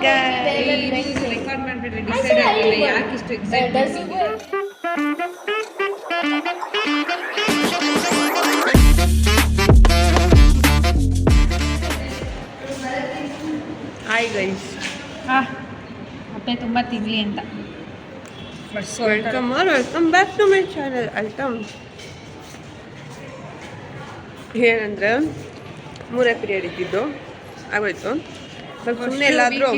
Record ಮಾಡ್ಬಿಟ್ರೆ decide ಆಗಿಲ್ಲ ಯಾಕೆ ಇಷ್ಟು ಎಕ್ಸೈಟ್ ಹಾಯ್ ಗೈಸ್ ಹೊಟ್ಟೆ ತುಂಬ ತಿನ್ಲಿ ಅಂತ welcome are welcome back to my channel ಅಲ್ಟಮ್ ಏನಂದ್ರೆ ಮೂರೇ ಪೀರಿಯಡ್ ಇದ್ದಿದ್ದು ಆಗೋಯ್ತು ಸ್ವಲ್ಪ ಸುಮ್ಮನೆ ಎಲ್ಲಾದರೂ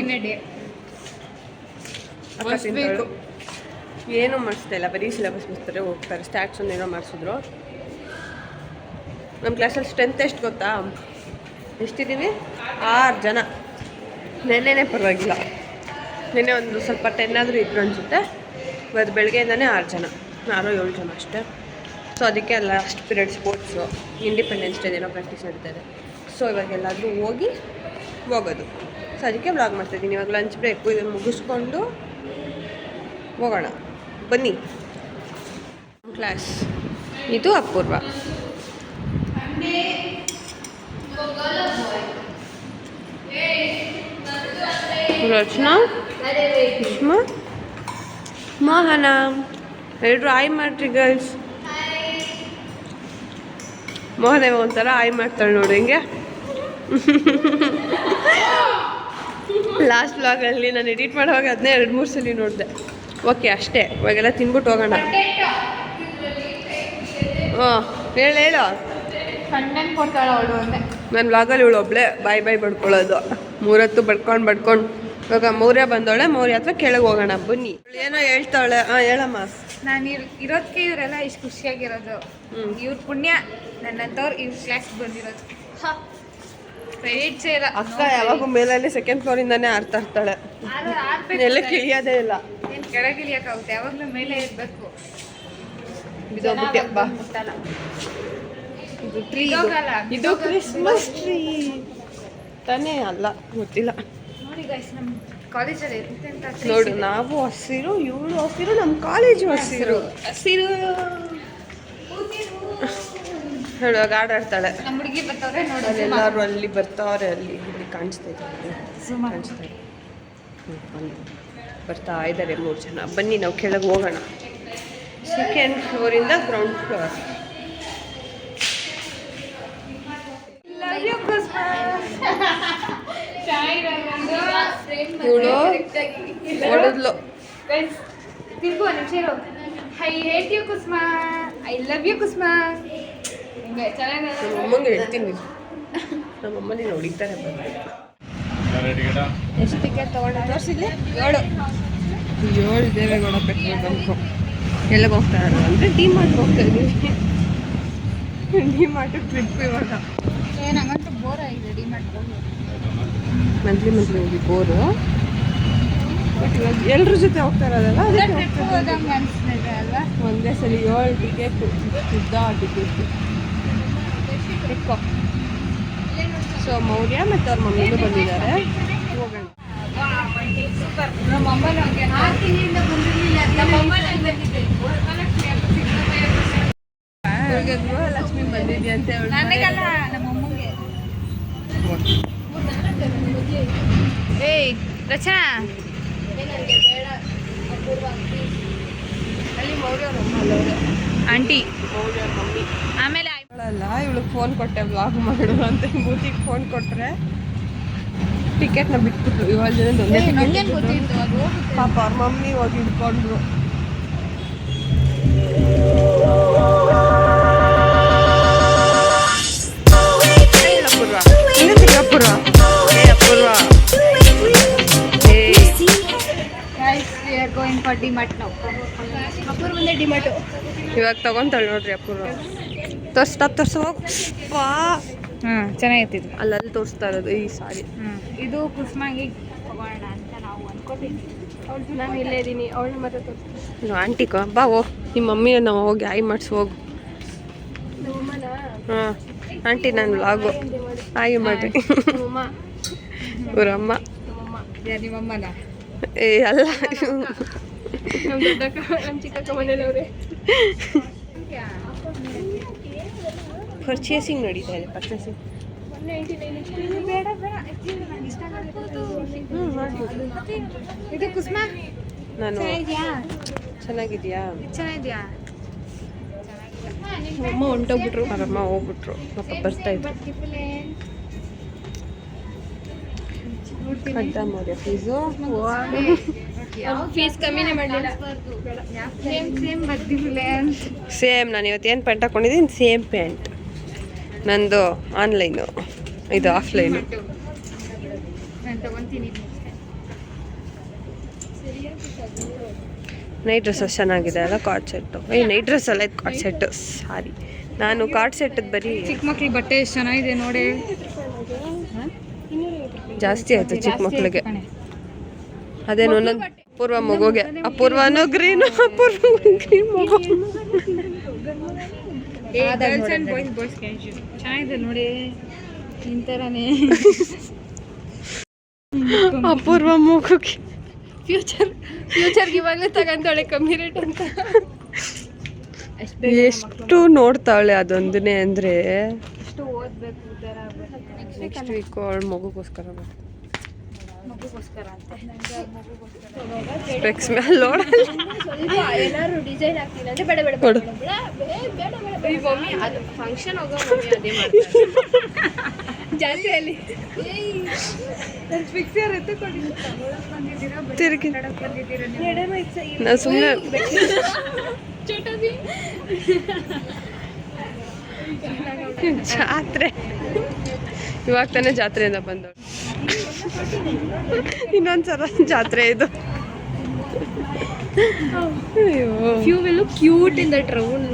ಏನೂ ಮಾಡಿಸ್ತಾ ಇಲ್ಲ ಬರೀ ಸಿಲೆಬಸ್ ಮುಗಿಸ್ತಾರೆ ಹೋಗ್ತಾರೆ. ಸ್ಟ್ಯಾಟ್ಸ್ ಏನೋ ಮಾಡಿಸಿದ್ರು. ನಮ್ಮ ಕ್ಲಾಸಲ್ಲಿ ಸ್ಟ್ರೆಂತ್ ಎಷ್ಟು ಗೊತ್ತಾ? ಎಷ್ಟಿದ್ದೀವಿ ಆರು ಜನ. ನೆನ್ನೆನೇ ಪರವಾಗಿಲ್ಲ. ನೆನ್ನೆ ಒಂದು ಸ್ವಲ್ಪ ಟೆನ್ ಆದರೂ ಇದ್ರು ಅನಿಸುತ್ತೆ. ಇವತ್ತು ಬೆಳಗ್ಗೆಯಿಂದನೇ ಆರು ಜನ. ಆರೋ ಏಳು ಜನ ಅಷ್ಟೇ. ಸೊ ಅದಕ್ಕೆ last period sports independence day ಏನೋ ಪ್ರಾಕ್ಟೀಸ್ ನಡೀತಾರೆ ಸೊ ಇವಾಗ ಎಲ್ಲಾದರೂ ಹೋಗಿ ಹೋಗೋದು. ಸೊ ಅದಕ್ಕೆ ಬ್ಲಾಗ್ ಮಾಡ್ತಾಯಿದ್ದೀನಿ ಇವಾಗ ಲಂಚ್ ಬ್ರೇಕು ಇದನ್ನು ಮುಗಿಸ್ಕೊಂಡು ಹೋಗೋಣ. ಬನ್ನಿ. ಕ್ಲಾಸ್ ಇದು ಅಪೂರ್ವ. ರಚನಾ, ಸುಷ್ಮಾ, ಮೋಹನ. ಎಲ್ಲರೂ ಆಯ್ ಮಾಡ್ರಿ ಗರ್ಲ್ಸ್ ಮೋಹನ ಒಂಥರ ಆಯ್ ಮಾಡ್ತಾಳೆ ನೋಡಿ, ಹಿಂಗೆ? ಲಾಸ್ಟ್ ವ್ಲಾಗಲ್ಲಿ ನಾನು ಎಡಿಟ್ ಮಾಡುವಾಗ ಅದನ್ನೇ ಎರಡು ಮೂರು ಸಲ ನೋಡಿದೆ. ಓಕೆ ಅಷ್ಟೇ. ಇವಾಗೆಲ್ಲ ತಿನ್ಬಿಟ್ಟು ಹೋಗೋಣ. ಹಾಂ ಹೇಳು ಹೇಳು. ಅವಳು ನಾನು ನನ್ನ ವ್ಲಾಗಲ್ಲಿ ಇವಳು ಒಬ್ಳೆ. ಬಾಯ್ ಬಾಯ್ ಬಡ್ಕೊಳ್ಳೋದು. ಮೂರತ್ತು ಬಡ್ಕೊಂಡು ಬಡ್ಕೊಂಡು. ಇವಾಗ ಮೌರ್ಯ ಬಂದವಳೆ. ಮೌರ್ಯ ಹತ್ರ ಕೆಳಗೆ ಹೋಗೋಣ. ಬನ್ನಿ. ಏನೋ ಹೇಳ್ತಾವಳೆ ಹಾಂ ಹೇಳಮ್ಮ. ನಾನು ಇರ್ ಇರೋದಕ್ಕೆ ಇವರೆಲ್ಲ ಇಷ್ಟು ಖುಷಿಯಾಗಿರೋದು. ಇವ್ರ ಪುಣ್ಯ. ನನ್ನಂತವ್ರು ಇವ್ರ ಕ್ಲಾಸ್ಗೆ ಬಂದಿರೋದು. ಕ್ರೆಡಿಟ್ಸೇ ಇಲ್ಲ. ಅಕ್ಕ ಯಾವಾಗೂ ಮೇಲಲ್ಲಿ ಸೆಕೆಂಡ್ ಫ್ಲೋರಿಂದಾನೇ ಆಡ್ತಾ ಇರ್ತಾಳೆ. ಎಲ್ಲ ಕಿಳಿಯೋದೇ ಇಲ್ಲ. ಏನು ಕೆಳಗೆ ಇಳಿಯೋಕ್ಕಾಗುತ್ತೆ ಯಾವಾಗಲೂ ಮೇಲೆ ಇರಬೇಕು. ಬಿದ್ದೋಗ್ಬಿಟ್ಟೆ ಬಾ. ಇದು ಟ್ರೀ ಇದು. ಕ್ರಿಸ್ಮಸ್ ಟ್ರೀ ತಾನೇ ಅಲ್ಲ ಗೊತ್ತಿಲ್ಲ. ನೋಡಿ ಗೈಸ್ ನಮ್ಮ ಕಾಲೇಜಲ್ಲಿ ನೋಡು ನಾವು ಹಸಿರು ಇವಳು ಹಸಿರು ನಮ್ಮ ಕಾಲೇಜು ಹಸಿರು. ಹಸಿರು. ಹೇಳುವಾಗ ಆಡಾಡ್ತಾಳೆ. ನಮ್ಮ ಹುಡುಗಿ ಬರ್ತಾವ್ರೆ ನೋಡಿ ಎಲ್ಲರೂ ಅಲ್ಲಿ ಬರ್ತಾವ್ರೆ ಅಲ್ಲಿ ಇಲ್ಲಿ ಕಾಣಿಸ್ತಾ ಇದ್ದಾರೆ ಸುಮ್ಮ ಕಾಣಿಸ್ತಾ ಇದೆ. ಬರ್ತಾ ಇದ್ದಾರೆ ಮೂರು ಜನ. ಬನ್ನಿ ನಾವು ಕೆಳಗೆ ಹೋಗೋಣ. ಸೆಕೆಂಡ್ ಫ್ಲೋರಿಂದ ಗ್ರೌಂಡ್ ಫ್ಲೋರ್ ಲವ್ ಯು ಇವಳು ಹೊಡೆದ್ಲು. ತಿರ್ಗು ಒಂದು ನಿಮಿಷ ಇರು. I hate you Kusma I love you Kusma ಹಿಂಗೆ ಚೆನ್ನಾಗಿ ನಮ್ಮ ಅಮ್ಮಂಗೆ ಹೇಳ್ತೀನಿ ನಮ್ಮ ನೀನು ಹೊಡಿತಾರೆ ಎಷ್ಟು ಟಿಕೆಟ್ ತೊಗೊಂಡು ತೋರಿಸಿದ್ಲಿ ಏಳು. ಏಳು ದೇವೇಗೌಡ ಪೆಟ್ರೋಲ್ ಬಂಕು. ಎಲ್ಲಿಗೆ ಹೋಗ್ತಾ ಇರೋದು ಅಂದರೆ ಡಿ ಮಾರ್ಟ್ ಹೋಗ್ತಾ ಇದ್ದೀವಿ. ಡಿ ಮಾರ್ಟ್ ಟ್ರಿಪ್ ಇವಾಗ ಏನಾಗಂತೂ ಬೋರ್ ಆಗಿದೆ ಡಿ ಮಾಡ್ಕೊಂಡು ಮಂತ್ಲಿ ಮಂತ್ಲಿ ಹೋಗಿ ಬೋರು ಬಟ್ ಇವಾಗ ಎಲ್ಲರ ಜೊತೆ ಹೋಗ್ತಾ ಇರೋದಲ್ಲ ಅದೇ ಟ್ರಿಪ್ ಇರೋದು. ಹೋದಂಗೆ ಅನಿಸ್ತಿದೆ ಅಲ್ವಾ? ಒಂದೇ ಸಲ ಏಳು ಟಿಕೆಟ್ ಸಿದ್ಧ ಟಿಕೆಟ್ ಇಟ್ಕೋ ಸೊ ಮೌರ್ಯ ಮತ್ತು ಅವ್ರ ಮಮ್ಮಿನೂ ಬಂದಿದ್ದಾರೆ. ಹೋಗೋಣ. ಗೃಹಲಕ್ಷ್ಮಿ ಬಂದಿದ್ಯಾ ಅಂತ ಏಯ್ ರಚನಾ. ಆಂಟಿ. ಆಮೇಲೆ ಅಲ್ಲ ಇವಳಿಗೆ ಫೋನ್ ಕೊಟ್ಟೆ ಬ್ಲಾಗ್ ಮಾಡು ಅಂತ. ಮೂತಿಗೆ ಫೋನ್ ಕೊಟ್ಟರೆ ಟಿಕೆಟ್ನ ಬಿಟ್ಬಿಟ್ರು. ಏಳು ಜನದ ಒಂದೇ ಟಿಕೆಟ್ ಪಾಪ ಅವ್ರ ಮಮ್ಮಿ ಹೋಗಿ ಹಿಡ್ಕೊಂಡ್ರು. ಇವಾಗ ತಗೊಂತಾಳೆ ನೋಡ್ರಿ ಅಪೂರ್ವ. ತೋರಿಸ್ತಾ ತೋರ್ಸ. ಹೋಗು ಪಾ ಹಾಂ ಚೆನ್ನಾಗಿತ್ತು ಅಲ್ಲಲ್ಲಿ ತೋರಿಸ್ತಾ ಇರೋದು ಈ ಸಾರಿ. ಇದು ಕುಸ್ಮಾಗಿ ತಗೋಣ ಅಂತ ನಾವು ಅನ್ಕೊಂಡಿದ್ದೀವಿ ನಾನು ಇಲ್ಲೇ ಇದ್ದೀನಿ ಅವಳು ಮತ್ತೆ ತೋರಿಸ್ತೀನಿ. ಆಂಟಿಕ ಬಾ ಓ ನಿಮ್ಮ ಮಮ್ಮಿ ನಾವು ಹೋಗಿ ಆಯ್ ಮಾಡಿಸಿ ಹೋಗು. ಹಾಂ. ಆಂಟಿ ನಾನು ವ್ಲಾಗು ಆಯ್ ಮಾಡಿ ಇವರಮ್ಮ ನಿಮ್ಮಮ್ಮನ ಏ ಅಲ್ಲ. ನಮ್ಮ ದೊಡ್ಡಕ್ಕ ನಮ್ಮ ಚಿಕ್ಕಕ್ಕ ಮನೇಲವ್ರೆ ಪರ್ಚೇಸಿಂಗ್ ನಡೀತಾ ಇದೆ ಪರ್ಚೇಸಿಂಗ್ ಇದು ಕುಸುಮ? ನಾನು ಚೆನ್ನಾಗಿದ್ಯಾ? ಚೆನ್ನಾಗಿದ್ಯಾ? ಅಮ್ಮ ಹೊಂಟೋಗ್ಬಿಟ್ರು. ಅವರಮ್ಮ ಹೋಗ್ಬಿಟ್ರು. ಪಾಪ ಬರ್ತಾ ಇದ್ರು. ಅಡ್ಡ ಮೌರ್ಯ ಫೀಸು ಫೀಸ್ ಕಮ್ಮಿನೇ ಮಾಡಲಿಲ್ಲ. ಸೇಮ್ ನಾನು ಇವತ್ತು ಏನು ಪ್ಯಾಂಟ್ ಹಾಕೊಂಡಿದ್ದೀನಿ ಸೇಮ್ ಪ್ಯಾಂಟ್ ನಂದು ಆನ್ಲೈನು ಇದು ಆಫ್ಲೈನು ನೈಟ್ ಡ್ರೆಸ್ಸಸ್ ಚೆನ್ನಾಗಿದೆ ಅಲ್ಲ ಕಾರ್ಡ್ ಸೆಟ್ಟು ಏ ನೈಟ್ ಡ್ರೆಸ್ ಅಲ್ಲ ಇದು ಕಾರ್ಡ್ ಸೆಟ್ಟು ಸಾರಿ ನಾನು ಕಾರ್ಡ್ ಸೆಟ್ಟದ್ದು ಬರೀ ಚಿಕ್ಕ ಮಕ್ಳಿಗೆ ಬಟ್ಟೆ ಎಷ್ಟು ಚೆನ್ನಾಗಿದೆ ನೋಡಿ. ಜಾಸ್ತಿ ಆಯಿತು ಚಿಕ್ಕ ಮಕ್ಳಿಗೆ. ಅದೇನು ಒಂದೊಂದು ಅಪೂರ್ವ ಮಗುಗೆ. ಅಪೂರ್ವನೂ ಗ್ರೀನು ಅಪೂರ್ವ ಗ್ರೀನ್ ಮಗು. ಗರ್ಲ್ಸ್ ಅಂಡ್ ಬಾಯ್ಸ್ ಬಾಯ್ಸ್ ಚೆನ್ನಾಗಿದೆ ನೋಡಿ. ಅಪೂರ್ವ ಮೂಗಕ್ಕೆ ಫ್ಯೂಚರ್ ಫ್ಯೂಚರ್ಗೆ ಇವಾಗಲೇ ತಗೊಂತಾಳೆ ಕಮ್ಮಿ ರೇಟ್ ಅಂತ. ಎಷ್ಟು ನೋಡ್ತಾಳೆ ಅದೊಂದನೇ ಅಂದರೆ. ಎಷ್ಟು ಓದಬೇಕು ನೆಕ್ಸ್ಟ್ ವೀಕ್ ಅವಳ ಮಗುಗೋಸ್ಕರ ಮಗುಗೋಸ್ಕರ ಅಂತ. ಸ್ಪೆಕ್ಸ್ ಮೇಲೆ ನೋಡಲ್ಲ. ಏನಾದ್ರು ಡಿಸೈನ್ ಹಾಕ್ತೀನಿ ಅಂದ್ರೆ ಬೇಡ ಬೇಡ ಕೊಡು ಈ ಮಮ್ಮಿ ಅದು ಫಂಕ್ಷನ್ ಹೋಗೋ ಮಮ್ಮಿ ಅದೇ ಮಾಡ್ತಾರೆ. ಜಾತ್ರೆಯಲ್ಲಿ ನನ್ನ ಫಿಕ್ಸರ್ ಎತ್ತುಕೊಂಡಿದ್ದು ಬಂದಿದ್ದೀರಾ? ತಿರುಗಿ. ಬಂದಿದ್ದೀರಾ ನೀವು? ನಾನು ಸುಮ್ಮನೆ ಜಾತ್ರೆ. ಇವಾಗ ತಾನೇ ಜಾತ್ರೆಯಿಂದ ಬಂದವಳು ಇನ್ನೊಂದ್ಸಲ ಜಾತ್ರೆ ಇದು. You will cute in that round.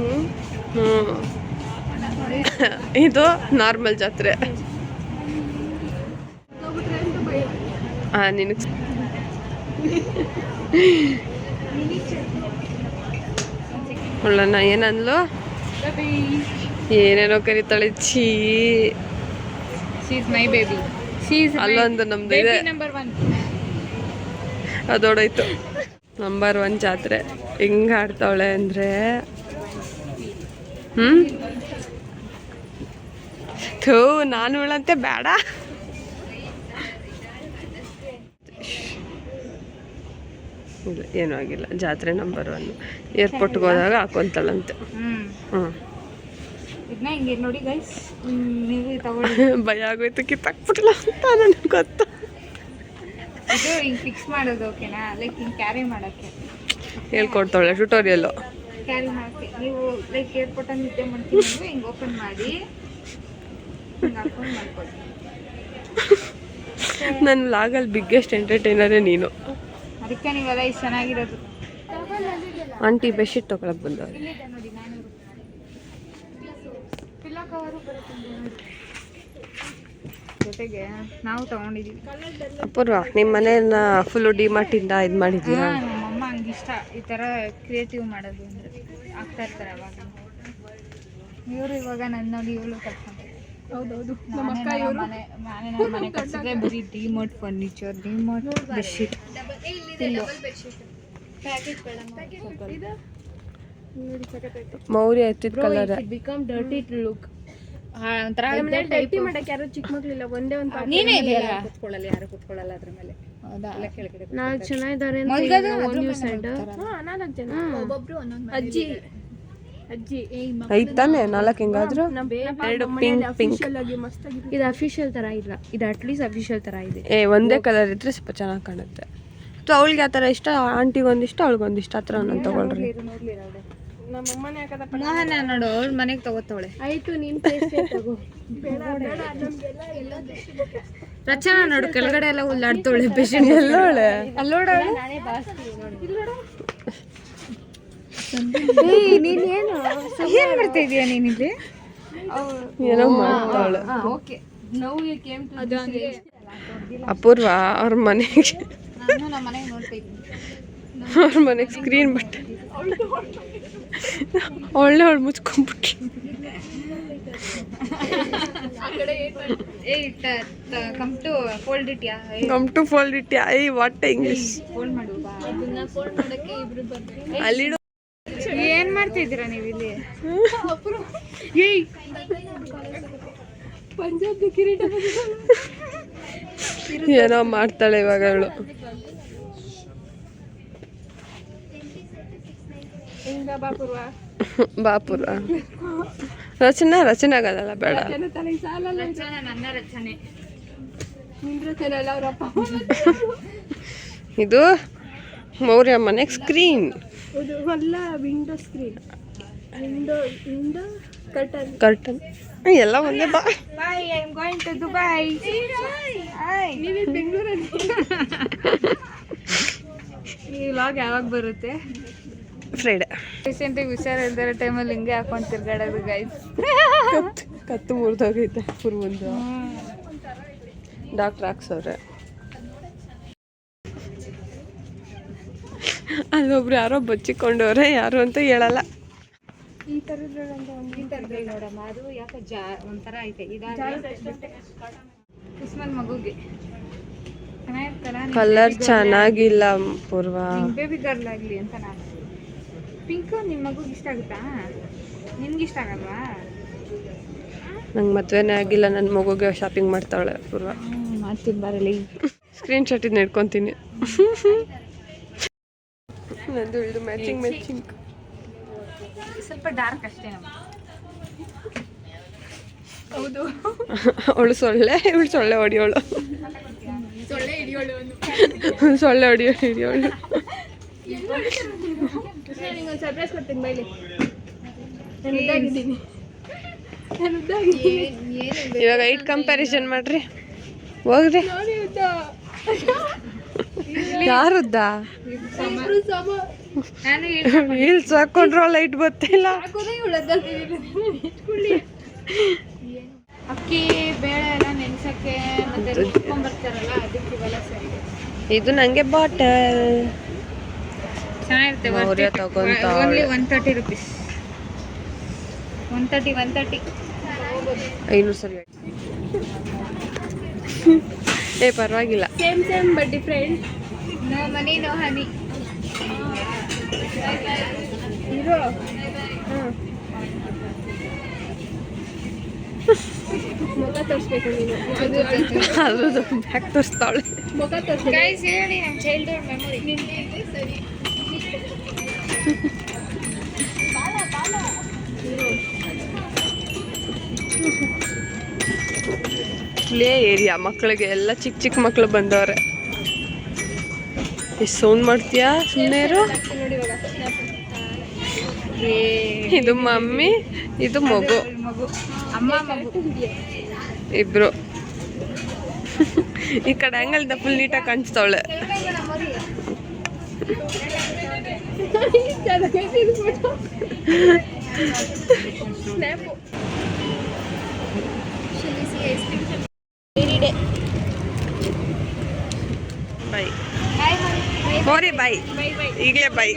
ಇದು ನಾರ್ಮಲ್ ಜಾತ್ರೆ. ಆ ನಿನಗೆ ಒಳ್ಳಣ್ಣ ಏನಂದ್ಲು? ಏನೇನೋ ಕರಿತಾಳೆ ಛೀ. ಶಿ ಇಸ್ ಮೈ ಬೇಬಿ ಅಲ್ಲೊಂದು ನಮ್ದು ಇದೆ. ಅದೊಡೋಯ್ತು. ನಂಬರ್ ಒನ್ ಜಾತ್ರೆ. ಹೆಂಗ್ ಆಡ್ತಾವಳೆ ಅಂದ್ರೆ? ಹ್ಮ್? ಥೂ ನಾನು ಉಳಂತೆ ಬೇಡ. ಇಲ್ಲ ಏನೂ ಆಗಿಲ್ಲ. ಜಾತ್ರೆ ನಂಬರ್ ಒನ್ ಏರ್ಪೋರ್ಟ್ಗೆ ಹೋದಾಗ ಹಾಕೊಂತಾಳಂತೆ. ಹ್ಮ್. ಹ್ಞೂ ಇದನ್ನ ಹಿಂಗೆ ನೋಡಿ ಗೈಸ್ ನೀವು ತಗೊಳ್ಳಿ. ಭಯ ಆಗೋಯ್ತು ಕಿತ್ತಾಕ್ಬಿಟ್ಲ ಅಂತ ನನಗೆ ಗೊತ್ತು. ಇದು ಹಿಂಗೆ ಫಿಕ್ಸ್ ಮಾಡೋದು ಓಕೆನಾ ಲೈಕ್ ಹಿಂಗೆ ಕ್ಯಾರಿ ಮಾಡೋಕ್ಕೆ. ಹೇಳ್ಕೊಡ್ತಾಳೆ ಟ್ಯೂಟೋರಿಯಲ್ಲು ಕ್ಯಾರಿ ಮಾಡೋಕ್ಕೆ. ನೀವು ಲೈಕ್ ಏರ್ಪೋರ್ಟಲ್ಲಿ ನಿದ್ದೆ ಮಾಡ್ತೀವಿ ಹಿಂಗೆ ಓಪನ್ ಮಾಡಿ ಹಿಂಗೆ ಹಾಕೊಂಡು ಮಾಡ್ಕೊಳ್ಳಿ ನನ್ನ ಲಾಗಲ್ಲಿ ಬಿಗ್ಗೆಸ್ಟ್ ಎಂಟರ್ಟೈನರೇ ನೀನು. ಅದಕ್ಕೆ ನೀವೆಲ್ಲ ಇಷ್ಟು ಚೆನ್ನಾಗಿರೋದು. ಆಂಟಿ ಬೆಡ್ಶೀಟ್ ತಗೊಳಕ್ ಬಂದವ್ರೆ ಇಲ್ಲಿದೆ ನೋಡಿ ನಾನೂರು ಪಿಲ್ಲೋ ಕವರು ಬರುತ್ತೆ ನೋಡಿ. ಜೊತೆಗೆ ನಾವು ತಗೊಂಡಿದ್ದೀವಿ ಅಪೂರ್ವ ನಿಮ್ಮ ಮನೆಯನ್ನ ಫುಲ್ಲು ಡಿಮಾರ್ಟಿಂದ ಇದು ನಮ್ಮ ನಮ್ಮಮ್ಮ ಹಂಗೆ ಇಷ್ಟ. ಈ ಥರ ಕ್ರಿಯೇಟಿವ್ ಮಾಡೋದು ಅಂದರೆ ಆಗ್ತಾ ಇರ್ತಾರೆ ಅವಾಗ. ಇವರು ಇವಾಗ ನನ್ನ ನೋಡಿ ಇವಳು ಕಟ್ಕೊಂಡು ಹೌದೌದು. ನಮ್ಮ ಅಕ್ಕ ಇವರು. ಮನೆ ನಾನೇ ನನ್ನ ಮನೆ ಕಟ್ಸಿದ್ರೆ ಬರೀ demote furniture demote bedsheet Maurya ಎತ್ತಿದ colour become dirty to look ಒಂಥರ ಟೈಪಿ ಮಾಡಕ್ಕೆ ಯಾರು ಚಿಕ್ಕ ಮಕ್ಳಿಲ್ಲ ಒಂದೇ ಒಂದು ಪಾತ್ರೆ ನೀನೇ ಇದೆಯಲ್ಲ? ಕುತ್ಕೊಳ್ಳಲ್ಲ ಯಾರು ಕುತ್ಕೊಳ್ಳಲ್ಲ ಅದ್ರ ಮೇಲೆ. ಹೌದಾ? ಕೆಳಗಡೆ ನಾಲ್ಕು ಜನ ಇದ್ದಾರೆ ಮಲ್ಗೋದು ಒಂದು ಅದ್ರ ಸೈಡ್ ಮೇಲೆ ನಾಲ್ಕು ಜನ. ಒಬ್ಬೊಬ್ರು ಒಂದೊಂದು ಅಜ್ಜಿ. ಅಜ್ಜಿ ಐತ್ ತಾನೆ? ನಾಲ್ಕು ಹೆಂಗಾದ್ರು? ಎರಡು ಪಿಂಕ್ ಪಿಂಕ್. ಇದು ಅಫಿಷಿಯಲ್ ತರ ಇಲ್ಲ. ಇದು ಅಟ್ಲೀಸ್ಟ್ ಅಫಿಷಿಯಲ್ ತರ ಇದೆ. ಏ ಒಂದೇ ಕಲರ್ ಇದ್ರೆ ಸ್ವಲ್ಪ ಚೆನ್ನಾಗಿ ಕಾಣುತ್ತೆ. ಸೊ ಅವಳಿಗೆ ಆ ಥರ ಇಷ್ಟ ಆಂಟಿಗೊಂದಿಷ್ಟ ಅವಳಿಗೊಂದಿಷ್ಟ ಅವಳಿಗೆ ಒಂದಿಷ್ಟ ಆ ಥರ ಒಂದೊಂದು ತಗೊಳ್ರಿ. ನಮ್ಮಮ್ಮನೇ ಹಾಕದಪ್ಪ ಮೋಹನ ನೋಡು ಅವ್ಳ ಮನೆಗೆ ತಗೋತಾವಳೆ. ಆಯ್ತು ನೀನ್ ತಗೋ. ರಚನಾ ನೋಡು ಕೆಳಗಡೆ ಎಲ್ಲ ಉಳ್ಳಾಡ್ತಾವಳೆ ಪೇಷಂಟ್ ಎಲ್ಲೋಳೆ? ಅಲ್ಲೋಡ ನಾನೇ ಬಾಸ್ತಿ ನೀನ್ ಏನು? ಏನ್ ಮಾಡ್ತಾ ಇದೀಯ ನೀನಿಲ್ಲಿ ಏನೋ ಮಾಡ್ತಾವಳೆ. Okay. Now you came to Apoorva ಅವ್ರ ಮನೆಗೆ. ನಾನು ನಮ್ಮ ಮನೆಗೆ ನೋಡ್ತಾ ಇದ್ದೀನಿ. ಅವ್ರ ಮನೆಗೆ ಸ್ಕ್ರೀನ್ ಬಟ್ಟೆ. ಒಳ್ಳೆ ಅವಳು ಮುಚ್ಕೊಂಡ್ಬಿಟ್ರಿ come to fold it come to fold it I what English ಅಲ್ಲಿಡು ಏನ್ ಮಾಡ್ತಿದ್ದೀರಾ ನೀವು ಇಲ್ಲಿ? ಪಂಜಾಬ್ ಕಿರೀಟ ಏನೋ ಮಾಡ್ತಾಳೆ ಇವಾಗ ಅವಳು ಹಿಂಗ ಬಾಪುರ್ವ ಬಾಪುರ ರಚನಾ ರಚನೆ ಆಗಲ್ಲ ಬೇಡ ಇದು. ಮೌರ್ಯ ಮನೆ screen window screen window window curtain curtain ಎಲ್ಲ ಒಂದೇ ಬಾ. Bye I am going to Dubai hi ನೀವು ಬೆಂಗಳೂರಲ್ಲಿ. ಈ ವ್ಲಾಗ್ ಯಾವಾಗ ಬರುತ್ತೆ? ಫ್ರೈಡೆ ರೀಸೆಂಟಾಗಿ ಹುಷಾರಿಲ್ದಿರೋ ಟೈಮಲ್ಲಿ ಹಿಂಗೆ ಹಾಕೊಂಡು ತಿರ್ಗಾಡೋದು ಗೈಸ್ ಕತ್ತು ಕತ್ತು ಮುರಿದೋಗೈತೆ ಫುಲ್ ಒಂದು ಡಾಕ್ಟ್ರ್ ಹಾಕ್ಸವ್ರೆ ಅಲ್ಲೊಬ್ರು ಯಾರೋ ಬಚ್ಚಿಕೊಂಡವ್ರೆ ಯಾರು ಅಂತ ಹೇಳಲ್ಲ. ಈ ಥರದ್ರಲ್ಲಿ ನೋಡಮ್ಮ ಅದು ಯಾಕೆ ಜಾ ಒಂಥರ ಐತೆ. ಮಗುಗೆ. ಕಲರ್ ಚೆನ್ನಾಗಿಲ್ಲ ಪೂರ್ವ. ಬೇಬಿ ಗರ್ಲ್ ಆಗಲಿ ಅಂತ ನಾನು ಪಿಂಕು ನಿಮ್ಮ ಮಗುಗೆ ಇಷ್ಟ ಆಗುತ್ತಾ? ನಿನ್ಗೆ ಇಷ್ಟ ಆಗಲ್ವಾ? ನಂಗೆ ಮದುವೆನೇ ಆಗಿಲ್ಲ ನನ್ನ ಮಗುಗೆ ಶಾಪಿಂಗ್ ಮಾಡ್ತಾಳೆ ಪೂರ್ವ. ಮಾಡ್ತೀನಿ ಬರಲಿ ಸ್ಕ್ರೀನ್ ಶಾಟ್ ಇದು ನೆಡ್ಕೊತೀನಿ. ನಂದು ಇದು ಮ್ಯಾಚಿಂಗ್ ಮ್ಯಾಚಿಂಗ್ ಸ್ವಲ್ಪ ಡಾರ್ಕ್ ಅಷ್ಟೇ ಹೌದು. ಅವಳು ಸೊಳ್ಳೆ ಇವಳು ಸೊಳ್ಳೆ ಹೊಡಿಯೋಳು. ಸೊಳ್ಳೆ ಹಿಡಿಯೋಳು ಸೊಳ್ಳೆ ಹೊಡಿಯೋಳು. ಹಿಡಿಯೋಳು ನಿಂಗೊಂದು ಸರ್ಪ್ರೈಸ್ ಕೊಡ್ತೀನಿ ಬೈಲಿ. ನಾನು ಉದ್ದಾಗಿದ್ದೀನಿ. ನಾನು ಉದ್ದಾಗಿದ್ದೀನಿ. ಇವಾಗ ಐಟ್ ಕಂಪ್ಯಾರಿಸನ್ ಮಾಡ್ರಿ. ಹೋಗ್ರಿ. ಯಾರುದ್ದ? ಹೀಲ್ಸ್ ಹಾಕೊಂಡ್ರು ಲೈಟ್ ಗೊತ್ತಿಲ್ಲ. ಇಟ್ಕೊಳ್ಳಿ. ಅಕ್ಕಿ ಬೇಳೆ ಎಲ್ಲ ನೆನ್ಸಕ್ಕೆ ಮತ್ತೆ ರುಬ್ಕೊಂಡ್ಬರ್ತಾರಲ್ಲ ಅದಕ್ಕೆ ಇವೆಲ್ಲ ಸರಿ. ಇದು ನಂಗೆ ಬಾಟಲ್ ಚೆನ್ನಾಗಿರುತ್ತೆ Maurya. Only one thirty rupees one thirty one thirty ಐನೂರು ಸರಿ ಏ ಪರವಾಗಿಲ್ಲ. Same same but different no money no honey ಇರೋ ಮುಖ ತೋರಿಸ್ಬೇಕು ನೀನು. ಬ್ಯಾಗ್ ತೋರಿಸ್ತಾವಳೆ ಮುಖ ತೋರಿಸ್ಬೇಕು. ಗೈಸ್ ಹೇಳಿ ನಮ್ಮ ಚೈಲ್ಡ್ಹುಡ್ ಮೆಮೊರಿ ಪ್ಲೇ ಏರಿಯಾ ಮಕ್ಕಳಿಗೆ ಎಲ್ಲ ಚಿಕ್ಕ ಚಿಕ್ಕ ಮಕ್ಕಳು ಬಂದವ್ರೆ. ಎಷ್ಟು ಸೌಂಡ್ ಮಾಡ್ತೀಯಾ? ಸುಮ್ಮನೆ ಇದು ಮಮ್ಮಿ, ಇದು ಮಗು. ಇಬ್ರು. ಈ ಕಡೆ ಹೆಂಗಲ್ದ ಫುಲ್ ನೀಟಾಗಿ ಕಾಣಿಸ್ತಾವಳೆ. ಬೈ ಹೋರಿ ಬಾಯ್ ಬೈ ಬೈ ಈಗಲೇ ಬಾಯ್